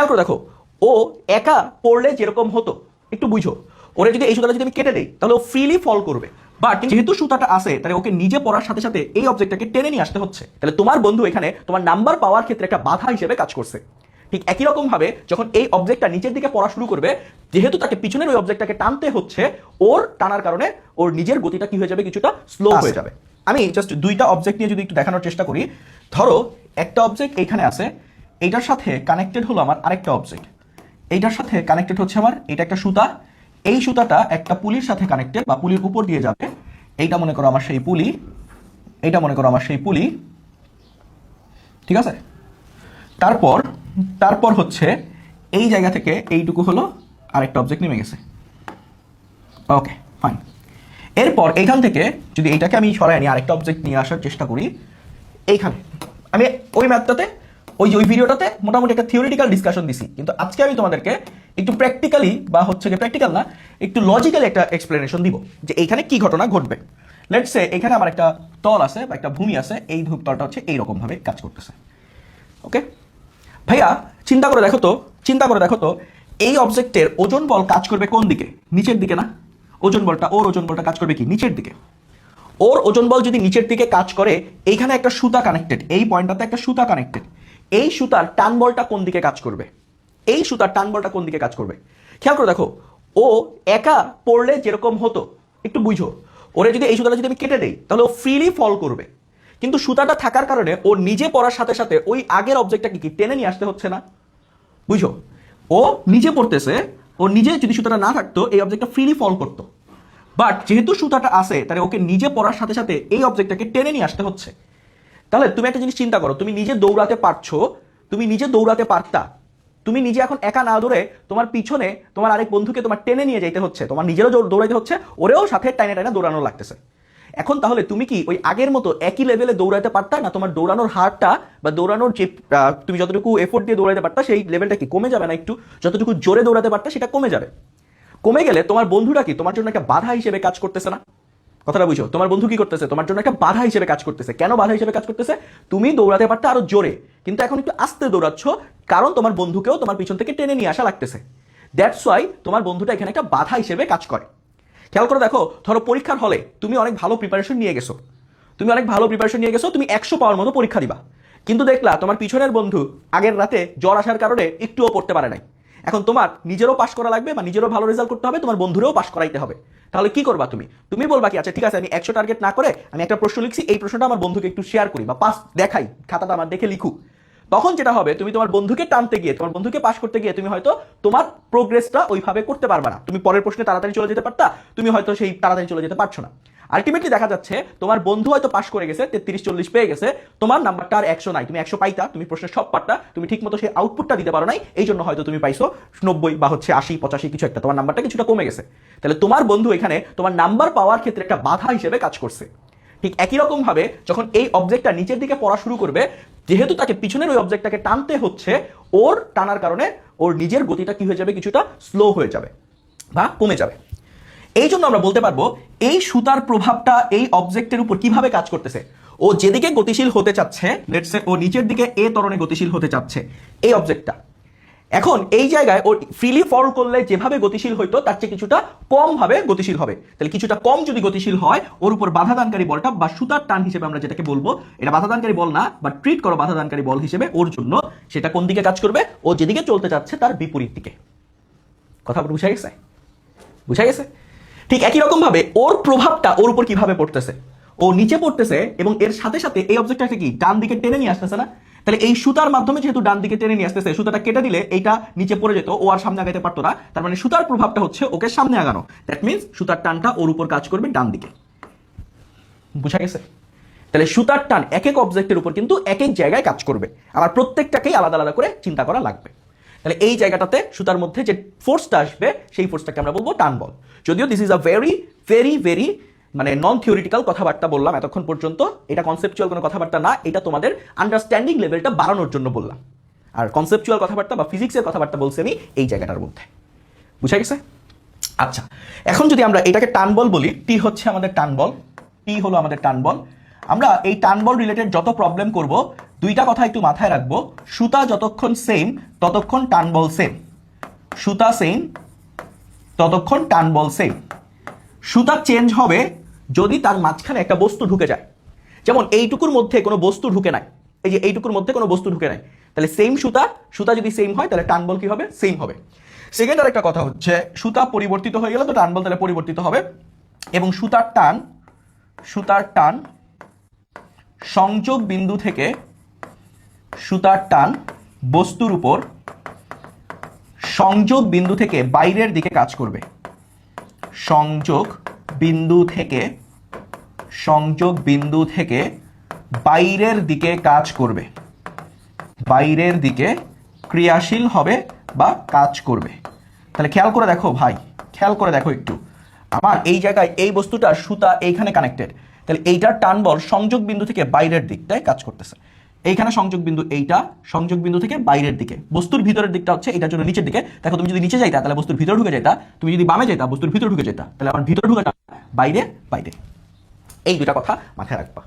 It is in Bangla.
খেয়াল করে দেখো ও একা পড়লে যেরকম হতো একটু বুঝো। ওরে যদি এই সুতাটা যদি আমি কেটে দেই তাহলে ও ফ্রিলি ফল করবে। বাট যেহেতু সুতাটা আছে তাহলে ওকে নিজে পড়ার সাথে সাথে এই অবজেক্টটাকে টেনে নিয়ে আসতে হচ্ছে। তাহলে তোমার বন্ধু এখানে তোমার নাম্বার পাওয়ার ক্ষেত্রে একটা বাধা হিসেবে কাজ করছে। ঠিক একই রকম ভাবে যখন এই অবজেক্টটা নিচের দিকে পড়া শুরু করবে যেহেতু তাকে পিছনের ওই অবজেক্টটাকে টানতে হচ্ছে ওর টানার কারণে ওর নিজের গতিটা কি হয়ে যাবে কিছুটা স্লো হয়ে যাবে। আমি জাস্ট দুইটা অবজেক্ট নিয়ে যদি একটু দেখানোর চেষ্টা করি ধরো একটা অবজেক্ট এইখানে আছে এইটার সাথে কানেক্টেড হলো আমার আরেকটা অবজেক্ট এইটার সাথে কানেক্টেড হচ্ছে আমার এটা একটা সুতা। এই সুতাটা একটা পুলির সাথে কানেক্টেড বা পুলির উপর দিয়ে যাবে। এইটা মনে করো আমার সেই পুলি। এইটা মনে করো আমার সেই পুলি। ঠিক আছে? তারপর তারপর হচ্ছে এই জায়গা থেকে এইটুকু হলো আরেকটা অবজেক্ট নেমে গেছে। ওকে ফাইন এরপর এইখান থেকে যদি এইটাকে আমি সরাই নিয়ে আরেকটা অবজেক্ট নিয়ে আসার চেষ্টা করি, এইখানে। আমি ওই ম্যাথটাতে ওই ওই ভিডিওটাতে মোটামুটি একটা থিওরিটিক্যাল ডিসকাশন দিছি। কিন্তু আজকে আমি তোমাদেরকে একটু প্র্যাকটিক্যালি বা হচ্ছে যে প্র্যাকটিক্যাল না, একটু লজিক্যালি একটা এক্সপ্লেনেশন দিব যে এইখানে কি ঘটনা ঘটবে। লেটস সে এখানে আমার একটা তল আছে বা একটা ভূমি আছে, এই তলটা হচ্ছে এইরকম ভাবে কাজ করতেছে। ওকে ভাইয়া, চিন্তা করে দেখো তো, চিন্তা করে দেখো তো, এই অবজেক্টের ওজন বল কাজ করবে কোন দিকে? নিচের দিকে না? ওজন বলটা, ওর ওজন বলটা কাজ করবে কি? নিচের দিকে। ওর ওজন বল যদি নিচের দিকে কাজ করে, এইখানে একটা সুতা কানেক্টেড এই পয়েন্টটাতে একটা সুতা কানেক্টেড এই সুতার টান বলটা কোন দিকে কাজ করবে? এই সুতার টান বলটা কোন দিকে কাজ করবে? খেয়াল করে দেখো, ও একা পড়লে যেরকম হতো, একটু বুঝো। ওরে যদি এই সুতাটা যদি আমি কেটে দেই, তাহলে ও ফ্রিলি ফল করবে। কিন্তু সুতাটা থাকার কারণে ও নিজে পড়ার সাথে সাথে ওই আগের অবজেক্টটাকে কি টেনে নিয়ে আসতে হচ্ছে না? বুঝো? ও নিজে পড়তেছে, ও নিজে যদি সুতাটা না থাকতো, এই অবজেক্টটা ফ্রিলি ফল করতো। বাট যেহেতু সুতাটা আছে, তাহলে ওকে নিজে পড়ার সাথে সাথে এই অবজেক্টটাকে টেনে নিয়ে আসতে হচ্ছে। তাহলে তুমি একটা জিনিস চিন্তা করো, তুমি নিজে দৌড়াতে পারছ, তুমি নিজে দৌড়াতে পারতা। তুমি নিজে এখন একা না দৌড়ে তোমার পিছনে তোমার আরেক বন্ধুকে তোমার টেনে নিয়ে যেতে হচ্ছে, তোমার নিজেরও দৌড়াইতে হচ্ছে, ওরেও সাথে টাইনে টাইনে দৌড়ানো লাগতেছে। এখন তাহলে তুমি কি ওই আগের মতো একই লেভেলে দৌড়াতে পারতা না তোমার দৌড়ানোর হারটা বা দৌড়ানোর যে তুমি যতটুকু এফোর্ট দিয়ে দৌড়াতে পারতা সেই লেভেলটা কি কমে যাবে না একটু? যতটুকু জোরে দৌড়াতে পারতা সেটা কমে যাবে। কমে গেলে তোমার বন্ধুটা কি তোমার জন্য একটা বাধা হিসেবে কাজ করতেছে না? কথাটা বুঝো, তোমার বন্ধু কি করতেছে? তোমার জন্য একটা বাধা হিসেবে কাজ করতেছে। কেন বাধা হিসেবে কাজ করতেছে? তুমি দৌড়াতে পারতে আরও জোরে, কিন্তু এখন একটু আস্তে দৌড়াচ্ছ, কারণ তোমার বন্ধুকেও তোমার পিছন থেকে টেনে নিয়ে আসা লাগতেছে। দ্যাটস ওয়াই তোমার বন্ধুটা এখানে একটা বাধা হিসেবে কাজ করে। খেয়াল করে দেখো, ধরো পরীক্ষার হলে তুমি অনেক ভালো প্রিপারেশন নিয়ে গেছো। তুমি অনেক ভালো প্রিপারেশন নিয়ে গেছো, তুমি একশো পাওয়ার মতো পরীক্ষা দিবা। কিন্তু দেখলা, তোমার পিছনের বন্ধু আগের রাতে জ্বর আসার কারণে একটুও পড়তে পারে নাই। এখন তোমার নিজেরও পাশ করা লাগবে বা নিজেরও ভালো রেজাল্ট করতে হবে, তোমার বন্ধুরেও পাশ করাইতে হবে। তাহলে কি করবা তুমি? তুমি বলবা কি আচ্ছা ঠিক আছে, আমি একশো টার্গেট না করে আমি একটা প্রশ্ন লিখছি, এই প্রশ্নটা আমার বন্ধুকে একটু শেয়ার করি বা পাস দেখাই, খাতাটা আমার দেখে লিখুক। তখন যেটা হবে, তুমি তোমার বন্ধুকে টানতে গিয়ে, তোমার বন্ধুকে পাশ করতে গিয়ে তুমি হয়তো তোমার প্রোগ্রেসটা ওইভাবে করতে পারবে না। তুমি পরের প্রশ্নে তাড়াতাড়ি চলে যেতে পারতা, তুমি হয়তো সেই তাড়াতাড়ি চলে যেতে পারছ না। আলটিমেটলি দেখা যাচ্ছে, তোমার বন্ধু হয়তো পাস করে গেছে, তেত্রিশ চল্লিশ পেয়ে গেছে, তোমার নাম্বারটা আর একশো নাই, তুমি একশো পাইতা, তুমি প্রশ্নের সব পারতা, তুমি ঠিক মতো সেই আউটপুটটা দিতে পারো নাই, এই জন্য হয়তো তুমি পাইছো নব্বই বা হচ্ছে আশি, পঁচাশি, কিছু একটা, তোমার নাম্বারটা কিছুটা কমে গেছে। তাহলে তোমার বন্ধু এখানে তোমার নাম্বার পাওয়ার ক্ষেত্রে একটা বাধা হিসেবে কাজ করছে। ঠিক একই রকম ভাবে যখন এই অবজেক্টটা নিচের দিকে পড়া শুরু করবে, যেহেতু তাকে পিছনের ওই অবজেক্টটাকে টানতে হচ্ছে, ওর টানার কারণে ওর নিজের গতিটা কি হয়ে যাবে, কিছুটা স্লো হয়ে যাবে বা কমে যাবে। এই জন্য আমরা বলতে পারব, এই সুতার প্রভাবটা এই অবজেক্টের উপর কীভাবে কাজ করতেছে? ও যেদিকে গতিশীল হতে চাচ্ছে লেটসে ও নিচের দিকে এ তরণে গতিশীল হতে চাচ্ছে, এই অবজেক্টটা এখন এই জায়গায় ও ফ্রিলি ফল করলে যেভাবে গতিশীল হইতো, তার চেয়ে কিছুটা কম ভাবে গতিশীল হবে। তাহলে কিছুটা কম যদি গতিশীল হয়, ওর উপর বাধাদানকারী বলটা বা সুতার টান হিসেবে আমরা যেটাকে বলব, এটা বাধাদানকারী বল না বা ট্রিট করো বাধাদানকারী বল হিসেবে ওর জন্য, সেটা কোন দিকে কাজ করবে? ও যেদিকে চলতে চাচ্ছে, তার বিপরীত দিকে। কথা বুঝা গেছে? বুঝা গেছে? ঠিক একই রকম ভাবে ওর প্রভাবটা ওর উপর কীভাবে পড়তেছে? ও নিচে পড়তেছে এবং এর সাথে সাথে এই অবজেক্টটাকে কি ডান দিকে টেনে নিয়ে আসতেছে না? তাহলে এই সুতার মাধ্যমে যেহেতু ডান দিকে টেনে নিয়ে আসতেছে, সুতাটা কেটে দিলে এইটা নিচে পড়ে যেত, ও আর সামনে আগাতে পারতো না। তার মানে সুতার প্রভাবটা হচ্ছে ওকে সামনে আগানো। দ্যাট মিনস সুতার টানটা ওর উপর কাজ করবে ডান দিকে। বুঝা গেছে? তাহলে সুতার টান এক এক অবজেক্টের উপর কিন্তু এক এক জায়গায় কাজ করবে। আমার প্রত্যেকটাকেই আলাদা আলাদা করে চিন্তা করা লাগবে। তাহলে এই জায়গাটাতে সুতার মধ্যে যে ফোর্সটা আসবে, সেই ফোর্সটাকে আমরা বলব টান বল। যদিও this is a very very very মানে নন থিওরিটিক্যাল কথাবার্তা বললাম এতক্ষণ পর্যন্ত, এটা কনসেপচুয়াল কোনো কথাবার্তা না, এটা তোমাদের আন্ডারস্ট্যান্ডিং লেভেলটা বাড়ানোর জন্য বললাম। আর কনসেপচুয়াল কথাবার্তা বা ফিজিক্সের কথাবার্তা বলছি আমি এই জায়গাটার মধ্যে। বুঝা গেছে? আচ্ছা এখন যদি আমরা এটাকে টান বল বলি টি হচ্ছে আমাদের টান বল টি হলো আমাদের টান বল। আমরা এই টান বল রিলেটেড যত প্রবলেম করব দুইটা কথা একটু মাথায় রাখব। সুতা যতক্ষণ সেম ততক্ষণ টান বল সেম সুতা সেম ততক্ষণ টান বল সেম সুতা চেঞ্জ হবে যদি তার মাঝখানে একটা বস্তু ঢুকে যায়। যেমন এইটুকুর মধ্যে কোনো বস্তু ঢুকে নাই। এই যে এইটুকুর মধ্যে কোনো বস্তু ঢুকে নাই। তাহলে সেম সুতা সুতা যদি সেম হয়, তাহলে টান বল কি হবে? সেম হবে। সেকেন্ড আর একটা কথা হচ্ছে, সুতা পরিবর্তিত হয়ে গেলে তো টান বল তাহলে পরিবর্তিত হবে। এবং সুতার টান সুতার টান সংযোগ বিন্দু থেকে সুতার টান, বস্তুর উপর সংযোগ বিন্দু থেকে বাইরের দিকে কাজ করবে। সংযোগ বিন্দু থেকে, সংযোগ বিন্দু থেকে বাইরের দিকে কাজ করবে। বাইরের দিকে ক্রিয়াশীল হবে বা কাজ করবে। তাহলে খেয়াল করে দেখো ভাই, খেয়াল করে দেখো একটু। আমার এই জায়গায় এই বস্তুটা সুতা এইখানে কানেক্টেড তাহলে এইটার টান বল সংযোগ বিন্দু থেকে বাইরের দিকটায় কাজ করতেছে। এইখানে সংযোগ বিন্দু এইটা, সংযোগ বিন্দু থেকে বাইরের দিকে। বস্তুর ভিতরের দিকটা হচ্ছে এটার জন্য নিচের দিকে। দেখো, তুমি যদি নিচে যাইতা, তাহলে বস্তুর ভিতরে ঢুকে যেতা তুমি যদি বামে যেতা বস্তুর ভিতরে ঢুকে যেতা তাহলে আমার ভিতরে ঢুকে বাইরে বাইরে। এই দুটা কথা মাথায় রাখবা।